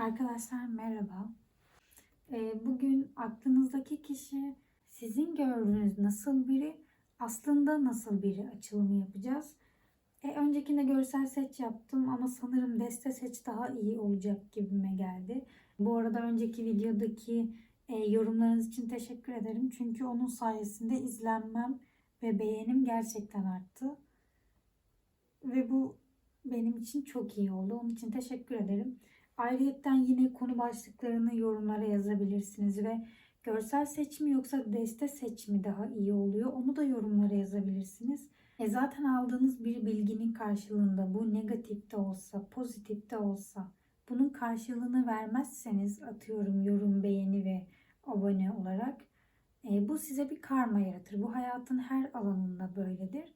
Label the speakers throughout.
Speaker 1: Arkadaşlar merhaba. Ee, Bugün aklınızdaki kişi sizin gördüğünüz nasıl biri, aslında nasıl biri açılımı yapacağız. E, öncekinde görsel seç yaptım ama sanırım deste seç daha iyi olacak gibime geldi. Bu arada önceki videodaki e, yorumlarınız için teşekkür ederim. Çünkü onun sayesinde izlenmem ve beğenim gerçekten arttı. Ve bu benim için çok iyi oldu. Onun için teşekkür ederim. Ayrıyetten yine konu başlıklarını yorumlara yazabilirsiniz ve görsel seçimi yoksa deste seçimi daha iyi oluyor. Onu da yorumlara yazabilirsiniz. E zaten aldığınız bir bilginin karşılığında bu negatif de olsa, pozitif de olsa bunun karşılığını vermezseniz atıyorum yorum, beğeni ve abone olarak e, bu size bir karma yaratır. Bu hayatın her alanında böyledir.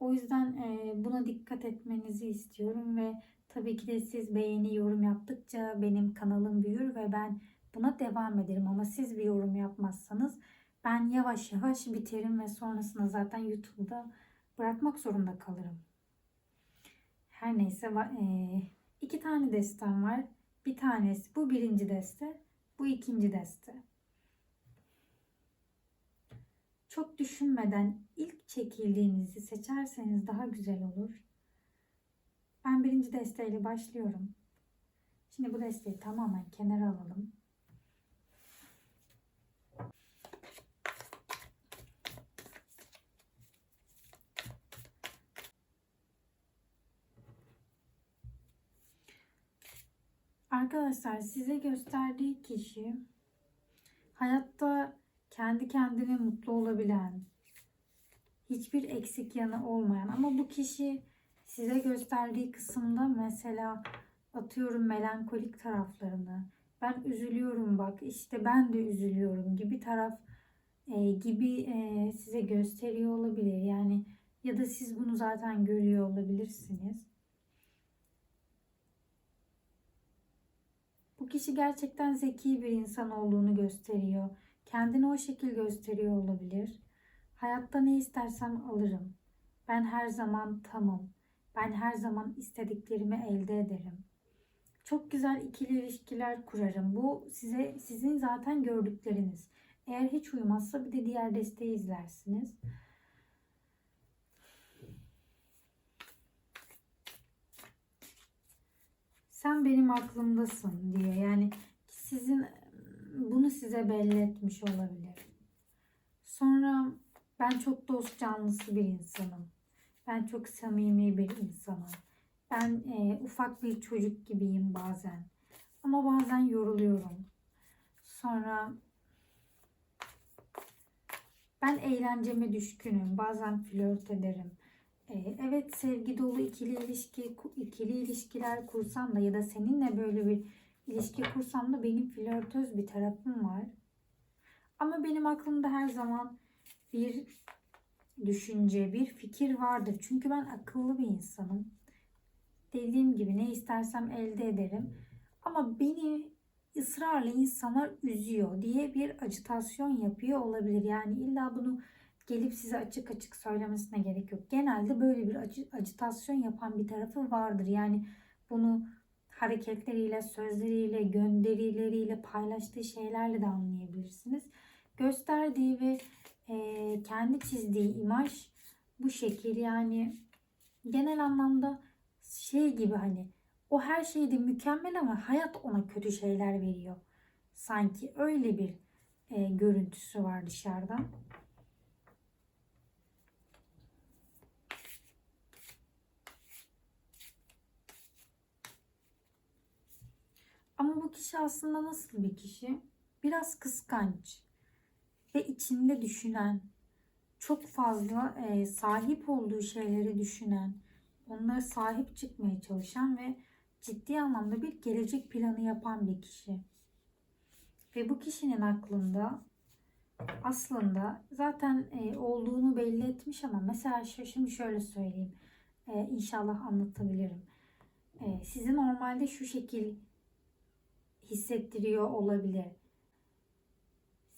Speaker 1: O yüzden e, buna dikkat etmenizi istiyorum ve tabii ki de siz beğeni, yorum yaptıkça benim kanalım büyür ve ben buna devam ederim. Ama siz bir yorum yapmazsanız ben yavaş yavaş biterim ve sonrasında zaten YouTube'da bırakmak zorunda kalırım. Her neyse e, iki tane destem var. Bir tanesi bu birinci deste, bu ikinci deste. Çok düşünmeden ilk çekildiğinizi seçerseniz daha güzel olur. Ben birinci desteğiyle başlıyorum. Şimdi bu desteği tamamen kenara alalım. Arkadaşlar size gösterdiği kişi hayatta kendi kendine mutlu olabilen, hiçbir eksik yanı olmayan ama bu kişi size gösterdiği kısımda mesela atıyorum melankolik taraflarını, ben üzülüyorum bak işte ben de üzülüyorum gibi taraf e, gibi e, size gösteriyor olabilir. Yani ya da siz bunu zaten görüyor olabilirsiniz. Bu kişi gerçekten zeki bir insan olduğunu gösteriyor. Kendini o şekil gösteriyor olabilir. Hayatta ne istersem alırım. Ben her zaman tamam. Ben her zaman istediklerimi elde ederim. Çok güzel ikili ilişkiler kurarım. Bu size sizin zaten gördükleriniz. Eğer hiç uyumazsa bir de diğer desteği izlersiniz. Sen benim aklımdasın diyor. Yani sizin bunu size belli etmiş olabilir. Sonra ben çok dost canlısı bir insanım. Ben çok samimi bir insanım. Ben e, ufak bir çocuk gibiyim bazen. Ama bazen yoruluyorum. Sonra ben eğlenceme düşkünüm. Bazen flört ederim. E, evet sevgi dolu ikili ilişki ikili ilişkiler kursam da ya da seninle böyle bir ilişki kursam da benim flörtöz bir tarafım var. Ama benim aklımda her zaman bir düşünce, bir fikir vardır. Çünkü ben akıllı bir insanım. Dediğim gibi ne istersem elde ederim. Ama beni ısrarla insanlar üzüyor diye bir acitasyon yapıyor olabilir. Yani illa bunu gelip size açık açık söylemesine gerek yok. Genelde böyle bir acı, acitasyon yapan bir tarafı vardır. Yani bunu hareketleriyle, sözleriyle, gönderileriyle, paylaştığı şeylerle de anlayabilirsiniz. Gösterdiği ve e, kendi çizdiği imaj bu şekil yani genel anlamda şey gibi hani o her şeyde mükemmel ama hayat ona kötü şeyler veriyor. Sanki öyle bir e, görüntüsü var dışarıdan. Ama bu kişi aslında nasıl bir kişi? Biraz kıskanç ve içinde düşünen, çok fazla e, sahip olduğu şeyleri düşünen, onlara sahip çıkmaya çalışan ve ciddi anlamda bir gelecek planı yapan bir kişi. Ve bu kişinin aklında aslında zaten e, olduğunu belli etmiş ama mesela şimdi şöyle söyleyeyim. E, inşallah anlatabilirim. E, sizi normalde şu şekil hissettiriyor olabilir.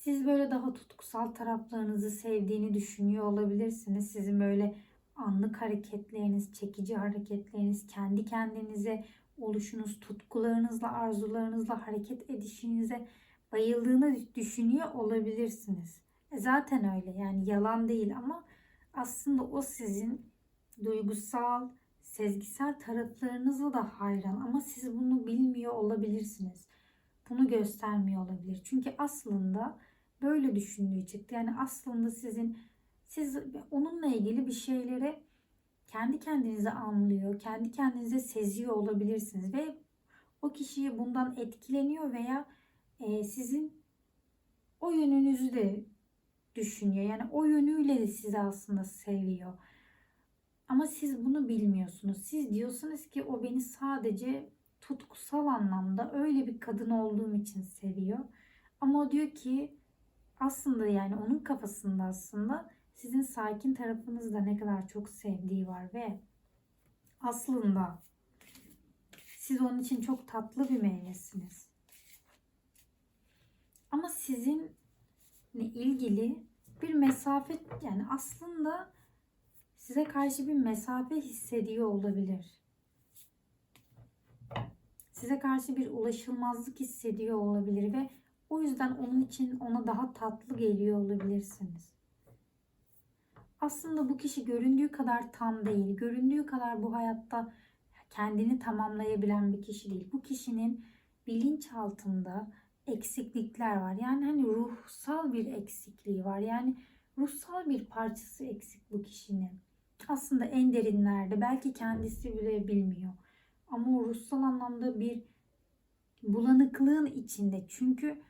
Speaker 1: Siz böyle daha tutkusal taraflarınızı sevdiğini düşünüyor olabilirsiniz. Sizin böyle anlık hareketleriniz, çekici hareketleriniz, kendi kendinize oluşunuz, tutkularınızla, arzularınızla hareket edişinize bayıldığını düşünüyor olabilirsiniz. E zaten öyle yani yalan değil ama aslında o sizin duygusal, sezgisel taraflarınızla da hayran ama siz bunu bilmiyor olabilirsiniz. Bunu göstermiyor olabilir. Çünkü aslında böyle düşündüğü çıktı. Yani aslında sizin siz onunla ilgili bir şeyleri kendi kendinize anlıyor, kendi kendinize seziyor olabilirsiniz ve o kişiyi bundan etkileniyor veya e, sizin o yönünüzü de düşünüyor. Yani o yönüyle de sizi aslında seviyor. Ama siz bunu bilmiyorsunuz. Siz diyorsunuz ki o beni sadece tutkusal anlamda öyle bir kadın olduğum için seviyor. Ama o diyor ki aslında yani onun kafasında aslında sizin sakin tarafınızda ne kadar çok sevdiği var ve aslında siz onun için çok tatlı bir meyvesiniz. Ama sizinle ilgili bir mesafe yani aslında size karşı bir mesafe hissediyor olabilir. Size karşı bir ulaşılmazlık hissediyor olabilir ve o yüzden onun için ona daha tatlı geliyor olabilirsiniz. Aslında bu kişi göründüğü kadar tam değil. Göründüğü kadar bu hayatta kendini tamamlayabilen bir kişi değil. Bu kişinin bilinçaltında eksiklikler var. Yani hani ruhsal bir eksikliği var. Yani ruhsal bir parçası eksik bu kişinin. Aslında en derinlerde belki kendisi bile bilmiyor. Ama o ruhsal anlamda bir bulanıklığın içinde. Çünkü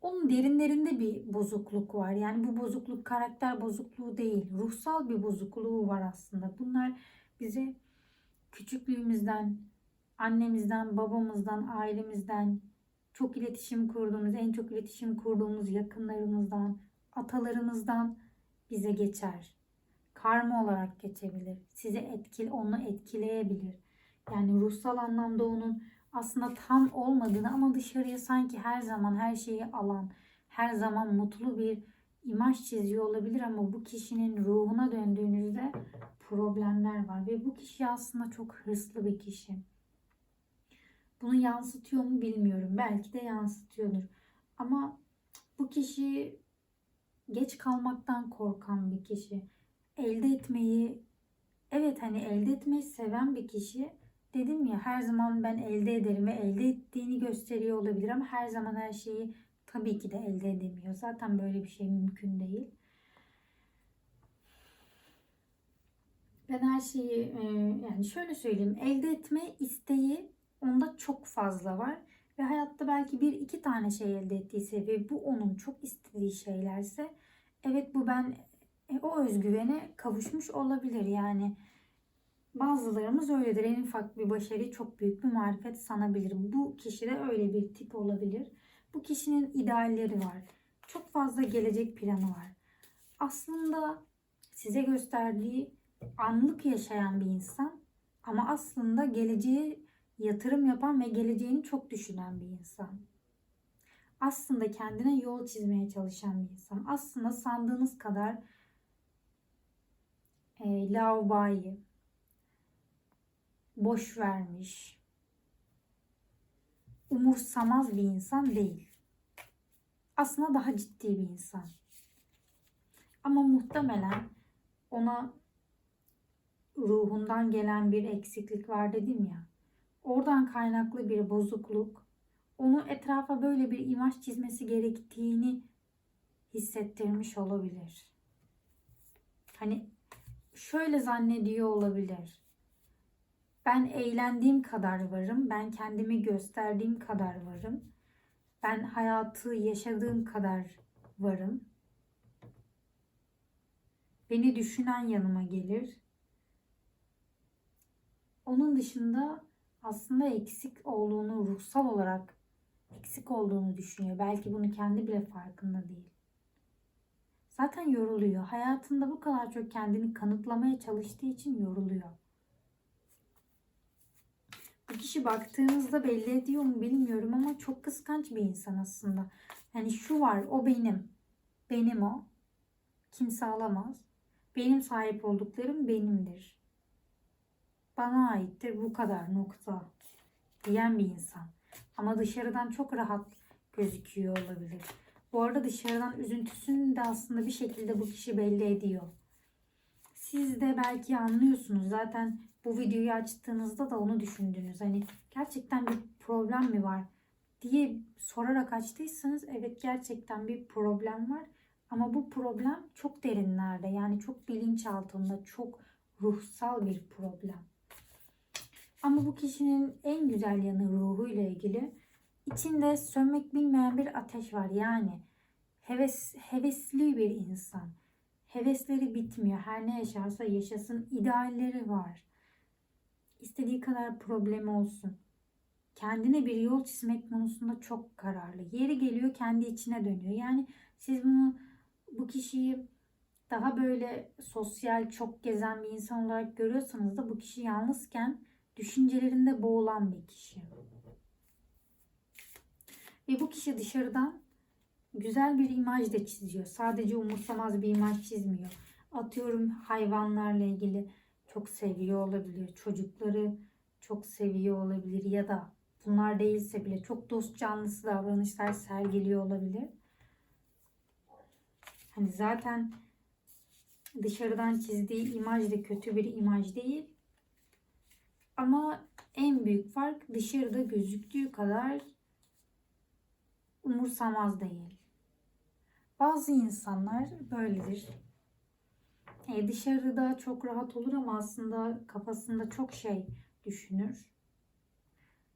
Speaker 1: onun derinlerinde bir bozukluk var. Yani bu bozukluk karakter bozukluğu değil. Ruhsal bir bozukluğu var aslında. Bunlar bize küçüklüğümüzden, annemizden, babamızdan, ailemizden çok iletişim kurduğumuz, en çok iletişim kurduğumuz yakınlarımızdan, atalarımızdan bize geçer. Karma olarak geçebilir. Sizi etkil, onu etkileyebilir. Yani ruhsal anlamda onun aslında tam olmadığını ama dışarıya sanki her zaman her şeyi alan, her zaman mutlu bir imaj çiziyor olabilir ama bu kişinin ruhuna döndüğünüzde problemler var ve bu kişi aslında çok hırslı bir kişi. Bunu yansıtıyor mu bilmiyorum. Belki de yansıtıyordur. Ama bu kişi geç kalmaktan korkan bir kişi. Elde etmeyi evet hani elde etmeyi seven bir kişi dedim ya her zaman ben elde ederim ve elde ettiğini gösteriyor olabilir ama her zaman her şeyi tabii ki de elde edemiyor. Zaten böyle bir şey mümkün değil. Ben her şeyi e, yani şöyle söyleyeyim elde etme isteği onda çok fazla var ve hayatta belki bir iki tane şey elde ettiyse ve bu onun çok istediği şeylerse evet bu ben e, o özgüvene kavuşmuş olabilir yani Bazılarımız öyledir. En ufak bir başarı çok büyük bir marifet sanabilir. Bu kişi de öyle bir tip olabilir. Bu kişinin idealleri var. Çok fazla gelecek planı var. Aslında size gösterdiği anlık yaşayan bir insan ama aslında geleceğe yatırım yapan ve geleceğini çok düşünen bir insan. Aslında kendine yol çizmeye çalışan bir insan. Aslında sandığınız kadar e, laubayı, boş vermiş, umursamaz bir insan değil. Aslında daha ciddi bir insan. Ama muhtemelen ona ruhundan gelen bir eksiklik var dedim ya. Oradan kaynaklı bir bozukluk onu etrafa böyle bir imaj çizmesi gerektiğini hissettirmiş olabilir. Hani şöyle zannediyor olabilir. Ben eğlendiğim kadar varım. Ben kendimi gösterdiğim kadar varım. Ben hayatı yaşadığım kadar varım. Beni düşünen yanıma gelir. Onun dışında aslında eksik olduğunu ruhsal olarak eksik olduğunu düşünüyor. Belki bunu kendi bile farkında değil. Zaten yoruluyor. Hayatında bu kadar çok kendini kanıtlamaya çalıştığı için yoruluyor. Bu kişi baktığınızda belli ediyor mu bilmiyorum ama çok kıskanç bir insan aslında. Yani şu var o benim. Benim o. Kimse alamaz. Benim sahip olduklarım benimdir. bana aittir bu kadar nokta diyen bir insan. Ama dışarıdan çok rahat gözüküyor olabilir. Bu arada dışarıdan üzüntüsünü de aslında bir şekilde bu kişi belli ediyor. Siz de belki anlıyorsunuz. Zaten bu videoyu açtığınızda da onu düşündünüz. Hani gerçekten bir problem mi var diye sorarak açtıysanız evet gerçekten bir problem var. Ama bu problem çok derinlerde yani çok bilinç altında çok ruhsal bir problem. Ama bu kişinin en güzel yanı ruhuyla ilgili içinde sönmek bilmeyen bir ateş var. Yani heves, hevesli bir insan. Hevesleri bitmiyor. Her ne yaşarsa yaşasın. idealleri var. İstediği kadar problemi olsun. Kendine bir yol çizmek konusunda çok kararlı. Yeri geliyor kendi içine dönüyor. Yani siz bunu bu kişiyi daha böyle sosyal, çok gezen bir insan olarak görüyorsanız da bu kişi yalnızken düşüncelerinde boğulan bir kişi. Ve bu kişi dışarıdan güzel bir imaj da çiziyor. Sadece umursamaz bir imaj çizmiyor. Atıyorum hayvanlarla ilgili çok seviyor olabilir. Çocukları çok seviyor olabilir ya da bunlar değilse bile çok dost canlısı davranışlar sergiliyor olabilir. Hani zaten dışarıdan çizdiği imaj da kötü bir imaj değil. Ama en büyük fark dışarıda gözüktüğü kadar umursamaz değil. Bazı insanlar böyledir. E, dışarıda çok rahat olur ama aslında kafasında çok şey düşünür.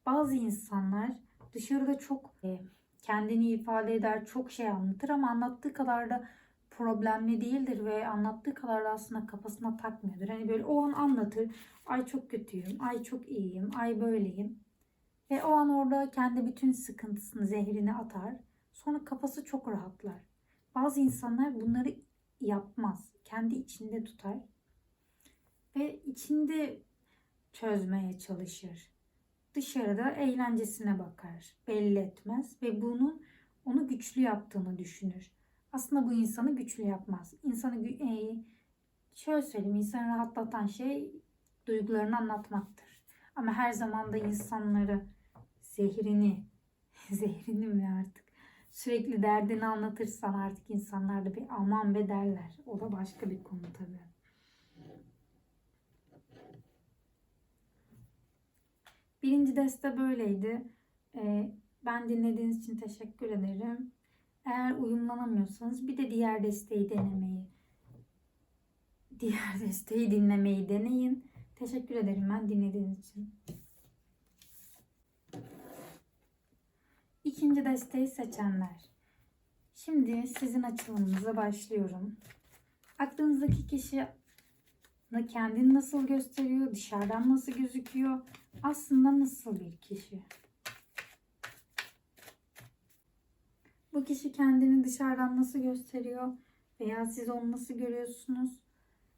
Speaker 1: Bazı insanlar dışarıda çok e, kendini ifade eder, çok şey anlatır ama anlattığı kadar da problemli değildir ve anlattığı kadar da aslında kafasına takmıyordur. Hani böyle o an anlatır. Ay çok kötüyüm, ay çok iyiyim, ay böyleyim. Ve o an orada kendi bütün sıkıntısını, zehrini atar. Sonra kafası çok rahatlar. Bazı insanlar bunları yapmaz. Kendi içinde tutar. Ve içinde çözmeye çalışır. Dışarıda eğlencesine bakar. Belli etmez ve bunun onu güçlü yaptığını düşünür. Aslında bu insanı güçlü yapmaz. İnsanı e, şöyle söyleyeyim, insanı rahatlatan şey duygularını anlatmaktır. Ama her zaman da insanları zehrini, zehrini mi artık sürekli derdini anlatırsan artık insanlar da bir aman be derler. O da başka bir konu tabii. Birinci deste böyleydi. Ee, ben dinlediğiniz için teşekkür ederim. Eğer uyumlanamıyorsanız bir de diğer desteği denemeyi, diğer desteği dinlemeyi deneyin. Teşekkür ederim ben dinlediğiniz için. İkinci desteği seçenler. Şimdi sizin açılımınıza başlıyorum. Aklınızdaki kişi kendini nasıl gösteriyor, dışarıdan nasıl gözüküyor, aslında nasıl bir kişi? Bu kişi kendini dışarıdan nasıl gösteriyor veya siz onu nasıl görüyorsunuz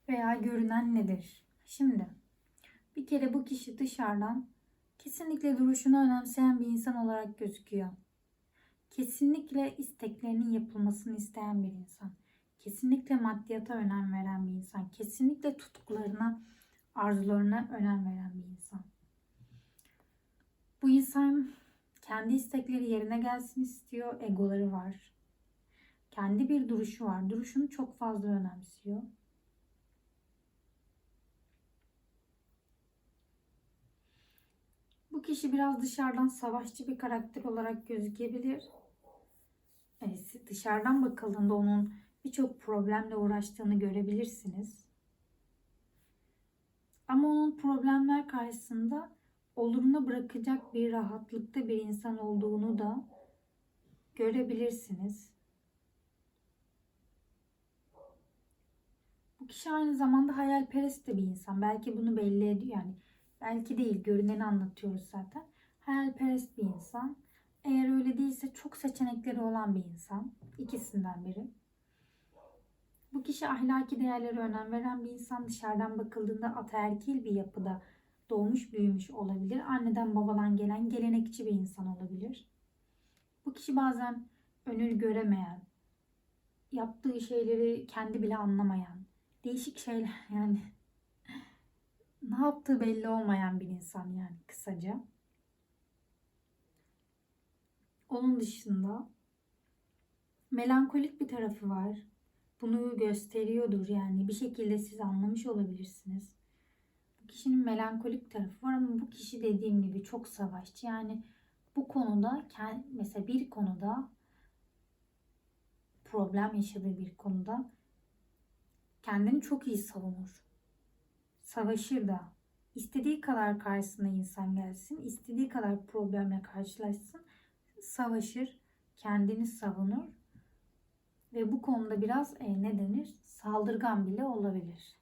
Speaker 1: veya görünen nedir? Şimdi bir kere bu kişi dışarıdan kesinlikle duruşunu önemseyen bir insan olarak gözüküyor. Kesinlikle isteklerinin yapılmasını isteyen bir insan. Kesinlikle maddiyata önem veren bir insan. Kesinlikle tutuklarına, arzularına önem veren bir insan. Bu insan kendi istekleri yerine gelsin istiyor. Egoları var. Kendi bir duruşu var. Duruşunu çok fazla önemsiyor. Bu kişi biraz dışarıdan savaşçı bir karakter olarak gözükebilir. Evet, dışarıdan bakıldığında onun birçok problemle uğraştığını görebilirsiniz. Ama onun problemler karşısında oluruna bırakacak bir rahatlıkta bir insan olduğunu da görebilirsiniz. Bu kişi aynı zamanda hayalperest de bir insan. Belki bunu belli ediyor yani. Belki değil, görüneni anlatıyoruz zaten. Hayalperest bir insan. Eğer öyle değilse çok seçenekleri olan bir insan. İkisinden biri. Bu kişi ahlaki değerlere önem veren bir insan. Dışarıdan bakıldığında ataerkil bir yapıda doğmuş büyümüş olabilir. Anneden babadan gelen gelenekçi bir insan olabilir. Bu kişi bazen önül göremeyen, yaptığı şeyleri kendi bile anlamayan, değişik şeyler yani ne yaptığı belli olmayan bir insan yani kısaca. Onun dışında melankolik bir tarafı var. Bunu gösteriyordur yani bir şekilde siz anlamış olabilirsiniz. Bu kişinin melankolik tarafı var ama bu kişi dediğim gibi çok savaşçı. Yani bu konuda mesela bir konuda problem yaşadığı bir konuda kendini çok iyi savunur. Savaşır da. İstediği kadar karşısına insan gelsin, istediği kadar problemle karşılaşsın, savaşır, kendini savunur ve bu konuda biraz e, ne denir? Saldırgan bile olabilir.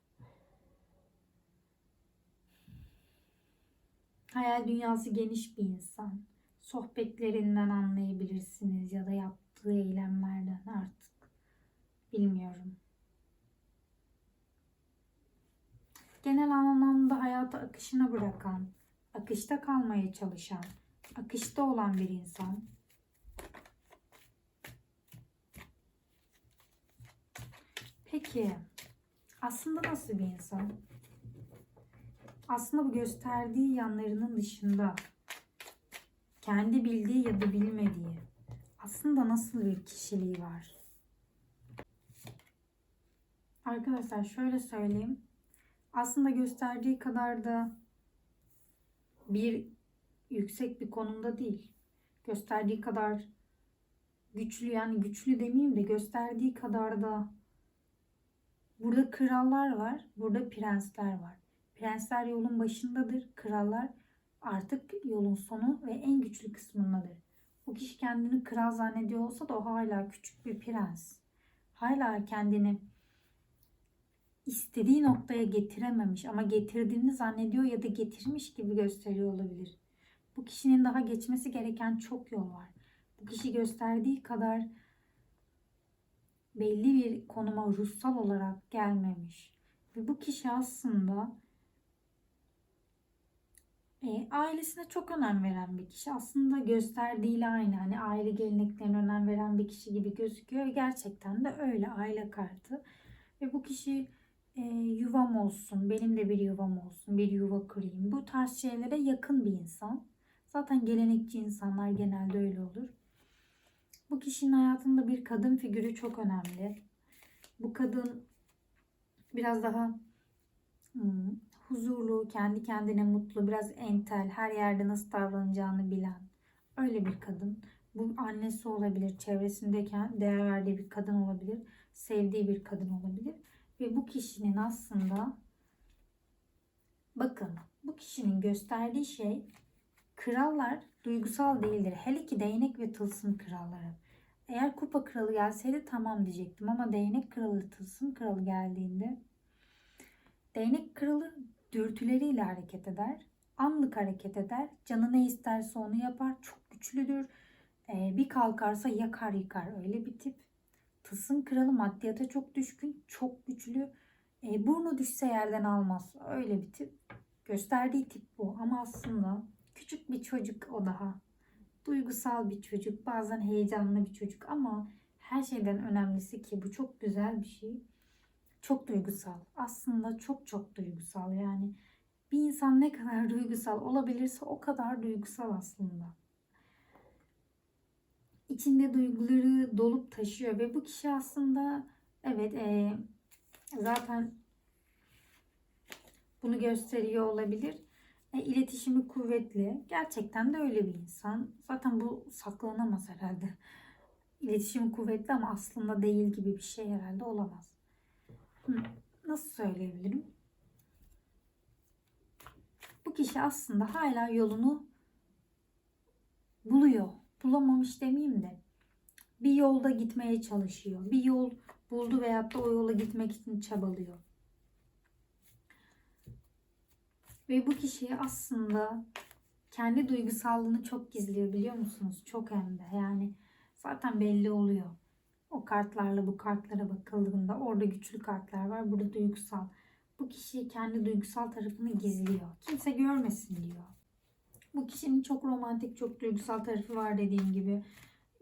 Speaker 1: Hayal dünyası geniş bir insan. Sohbetlerinden anlayabilirsiniz ya da yaptığı eylemlerden artık. Bilmiyorum. Genel anlamda hayatı akışına bırakan, akışta kalmaya çalışan, akışta olan bir insan. Peki aslında nasıl bir insan? Aslında bu gösterdiği yanlarının dışında kendi bildiği ya da bilmediği aslında nasıl bir kişiliği var? Arkadaşlar şöyle söyleyeyim. Aslında gösterdiği kadar da bir yüksek bir konumda değil. Gösterdiği kadar güçlü yani güçlü demeyeyim de gösterdiği kadar da burada krallar var, burada prensler var. Prensler yolun başındadır, krallar artık yolun sonu ve en güçlü kısmındadır. Bu kişi kendini kral zannediyor olsa da o hala küçük bir prens. Hala kendini istediği noktaya getirememiş ama getirdiğini zannediyor ya da getirmiş gibi gösteriyor olabilir. Bu kişinin daha geçmesi gereken çok yol var. Bu kişi gösterdiği kadar belli bir konuma ruhsal olarak gelmemiş. Ve bu kişi aslında e, ailesine çok önem veren bir kişi. Aslında gösterdiğiyle aynı. Hani aile geleneklerine önem veren bir kişi gibi gözüküyor. Gerçekten de öyle aile kartı. Ve bu kişi e, yuvam olsun, benim de bir yuvam olsun, bir yuva kurayım. Bu tarz şeylere yakın bir insan. Zaten gelenekçi insanlar genelde öyle olur. Bu kişinin hayatında bir kadın figürü çok önemli. Bu kadın biraz daha hmm, huzurlu, kendi kendine mutlu, biraz entel, her yerde nasıl davranacağını bilen öyle bir kadın. Bu annesi olabilir, çevresindeyken değer verdiği bir kadın olabilir, sevdiği bir kadın olabilir. Ve bu kişinin aslında bakın bu kişinin gösterdiği şey krallar duygusal değildir. Hele ki değnek ve tılsım kralları. Eğer kupa kralı gelseydi tamam diyecektim ama değnek kralı tılsım kralı geldiğinde değnek kralı dürtüleriyle hareket eder. Anlık hareket eder. Canı ne isterse onu yapar. Çok güçlüdür. Ee, bir kalkarsa yakar yıkar. Öyle bir tip. Tılsım kralı maddiyata çok düşkün. Çok güçlü. Ee, burnu düşse yerden almaz. Öyle bir tip. Gösterdiği tip bu. Ama aslında küçük bir çocuk o daha. Duygusal bir çocuk. Bazen heyecanlı bir çocuk. Ama her şeyden önemlisi ki bu çok güzel bir şey çok duygusal. Aslında çok çok duygusal. Yani bir insan ne kadar duygusal olabilirse o kadar duygusal aslında. İçinde duyguları dolup taşıyor ve bu kişi aslında evet e, zaten bunu gösteriyor olabilir. E, iletişimi kuvvetli. Gerçekten de öyle bir insan. Zaten bu saklanamaz herhalde. İletişimi kuvvetli ama aslında değil gibi bir şey herhalde olamaz. Nasıl söyleyebilirim? Bu kişi aslında hala yolunu buluyor. Bulamamış demeyeyim de bir yolda gitmeye çalışıyor. Bir yol buldu veyahut da o yola gitmek için çabalıyor. Ve bu kişi aslında kendi duygusallığını çok gizliyor biliyor musunuz? Çok hem de yani zaten belli oluyor. O kartlarla bu kartlara bakıldığında orada güçlü kartlar var. Burada duygusal. Bu kişi kendi duygusal tarafını gizliyor. Kimse görmesin diyor. Bu kişinin çok romantik, çok duygusal tarafı var dediğim gibi.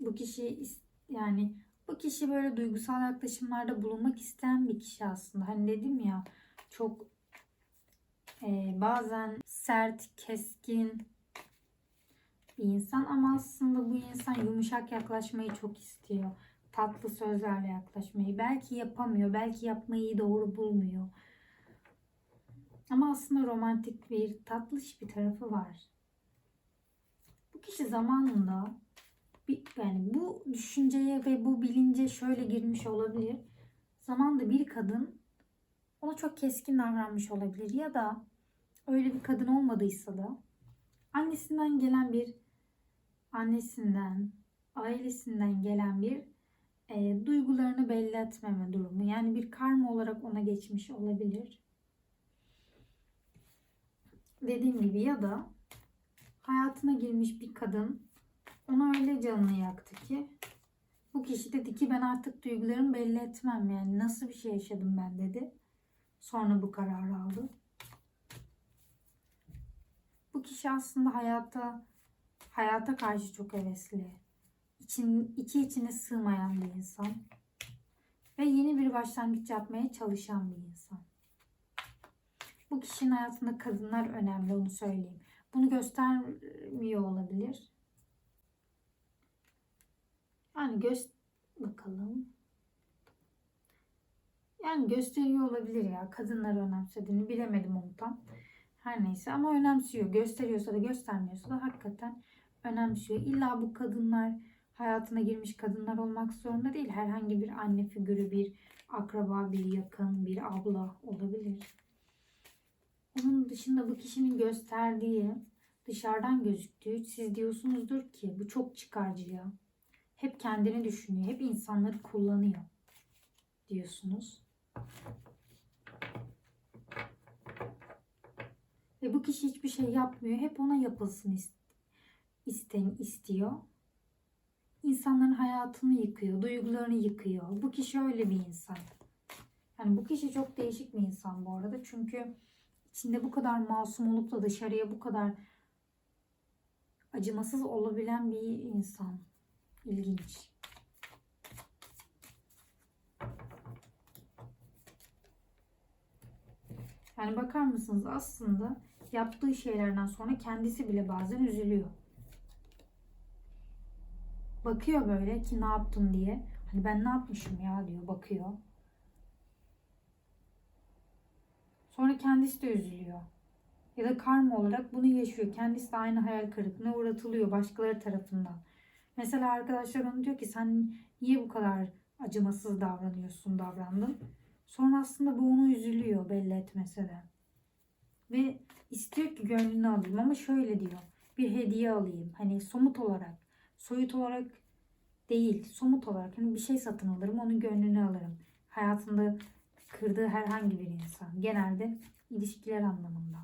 Speaker 1: Bu kişi yani bu kişi böyle duygusal yaklaşımlarda bulunmak isteyen bir kişi aslında. Hani dedim ya çok Ee, bazen sert, keskin bir insan ama aslında bu insan yumuşak yaklaşmayı çok istiyor. Tatlı sözlerle yaklaşmayı. Belki yapamıyor, belki yapmayı doğru bulmuyor. Ama aslında romantik bir, tatlış bir tarafı var. Bu kişi zamanında bir, yani bu düşünceye ve bu bilince şöyle girmiş olabilir. Zamanında bir kadın ona çok keskin davranmış olabilir ya da öyle bir kadın olmadıysa da annesinden gelen bir annesinden, ailesinden gelen bir e, duygularını belli etmeme durumu. Yani bir karma olarak ona geçmiş olabilir. Dediğim gibi ya da hayatına girmiş bir kadın ona öyle canını yaktı ki bu kişi dedi ki ben artık duygularımı belli etmem yani nasıl bir şey yaşadım ben dedi. Sonra bu kararı aldı. Bu kişi aslında hayata hayata karşı çok hevesli. İçin, içi içine sığmayan bir insan. Ve yeni bir başlangıç yapmaya çalışan bir insan. Bu kişinin hayatında kadınlar önemli onu söyleyeyim. Bunu göstermiyor olabilir. Yani göz bakalım. Yani gösteriyor olabilir ya. Kadınları önemsediğini bilemedim onu tam. Her neyse ama önemsiyor. Gösteriyorsa da göstermiyorsa da hakikaten önemsiyor. İlla bu kadınlar hayatına girmiş kadınlar olmak zorunda değil. Herhangi bir anne figürü, bir akraba, bir yakın, bir abla olabilir. Onun dışında bu kişinin gösterdiği, dışarıdan gözüktüğü siz diyorsunuzdur ki bu çok çıkarcı ya. Hep kendini düşünüyor, hep insanları kullanıyor diyorsunuz. Ve bu kişi hiçbir şey yapmıyor. Hep ona yapılsın isten istiyor. İnsanların hayatını yıkıyor, duygularını yıkıyor. Bu kişi öyle bir insan. Yani bu kişi çok değişik bir insan bu arada. Çünkü içinde bu kadar masum olup da dışarıya bu kadar acımasız olabilen bir insan. İlginç. Yani bakar mısınız aslında yaptığı şeylerden sonra kendisi bile bazen üzülüyor. Bakıyor böyle ki ne yaptım diye. Hani ben ne yapmışım ya diyor bakıyor. Sonra kendisi de üzülüyor. Ya da karma olarak bunu yaşıyor. Kendisi de aynı hayal kırıklığına uğratılıyor başkaları tarafından. Mesela arkadaşlar onu diyor ki sen niye bu kadar acımasız davranıyorsun, davrandın? Sonra aslında bu onu üzülüyor belli etmese de. Ve istiyor ki gönlünü alayım ama şöyle diyor. Bir hediye alayım. Hani somut olarak, soyut olarak değil, somut olarak hani bir şey satın alırım, onun gönlünü alırım. Hayatında kırdığı herhangi bir insan. Genelde ilişkiler anlamında.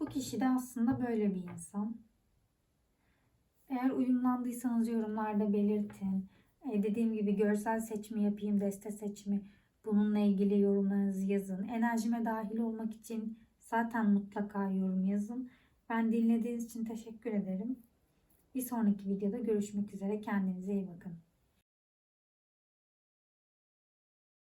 Speaker 1: Bu kişi de aslında böyle bir insan. Eğer uyumlandıysanız yorumlarda belirtin. E, dediğim gibi görsel seçimi yapayım, deste seçimi. Bununla ilgili yorumlarınızı yazın. Enerjime dahil olmak için zaten mutlaka yorum yazın. Ben dinlediğiniz için teşekkür ederim. Bir sonraki videoda görüşmek üzere. Kendinize iyi bakın.